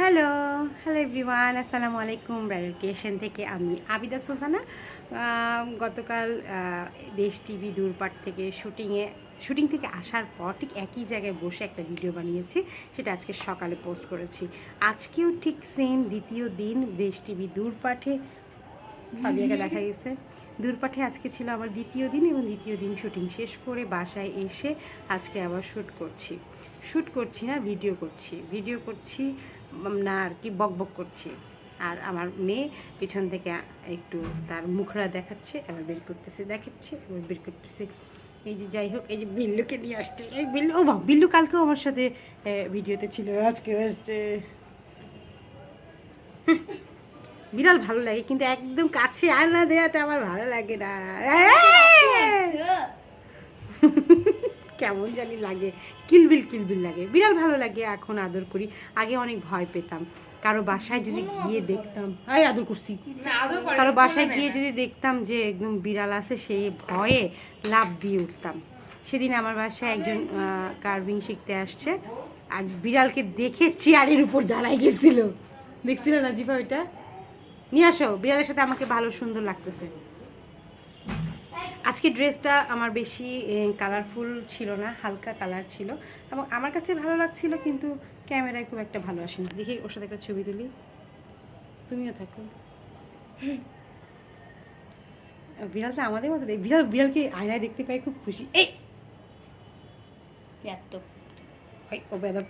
Hello hello everyone আসসালামু আলাইকুম bridal creation থেকে আমি আবিদা সুলতানা। গতকাল দেশ টিভি দূরপাট থেকে শুটিংয়ে শুটিং থেকে আসার পর ঠিক একই জায়গায় বসে একটা ভিডিও বানিয়েছি। সেটা আজকে সকালে পোস্ট করেছি। আজকেও ঠিক সেম দ্বিতীয় দিন দেশ টিভি দূরপাঠে। ফাবিয়াকে দেখা গেছে। দূরপাঠে আজকে ছিল আমার দ্বিতীয় দিন এবং দ্বিতীয় দিন শুটিং শেষ করে বাসায় এসে আজকে আবার শ্যুট করছি। শ্যুট করছি না ভিডিও করছি। ভিডিও করছি না আর কি বক বক করছি। আর আমার মেয়ে পিছন থেকে একটু তার মুখরা দেখাচ্ছে এবার বের করতেছে দেখাচ্ছে এবার বের করতেছে। এই যে যাই হোক এই যে বিল্লুকে নিয়ে আসছে। এই বিল্লু ও বাহ, বিল্লু কালকেও আমার সাথে ভিডিওতে ছিল আজকে আসছে। বিড়াল ভালো লাগে কিন্তু একদম কাছে আয়না দেওয়াটা আমার ভালো লাগে না। কেমন জানি লাগে। কিলবিল কিলবিল লাগে। বিড়াল ভালো লাগে এখন আদর করি। আগে অনেক ভয় পেতাম। কারও বাসায় যদি গিয়ে দেখতাম। আই আদর করছি। কারও বাসায় গিয়ে যদি দেখতাম যে একদম বিড়াল আছে সেই ভয়ে লাভ দিয়ে উঠতাম। সেদিন আমার বাসায় একজন কার্ভিং শিখতে আসছে। আর বিড়ালকে দেখে চেয়ারের উপর দাঁড়ায় গেছিল। দেখছিল না জিফা ওইটা? নিয়ে আসো বিড়ালের সাথে আমাকে ভালো সুন্দর লাগতেছে। আজকে ড্রেসটা আমার বেশি কালারফুল ছিল না হালকা কালার ছিল। এবং আমার কাছে ভালো লাগছিল কিন্তু ক্যামেরায় খুব একটা ভালো আসেনি। দেখি ওর সাথে একটা ছবি তুলি। তুমিও থাকো। বিড়ালটা আমাদের মতো দেখ- বিড়াল বিড়ালকে আয়নায় দেখতে পাই খুব খুশি। এই! ও বেদব।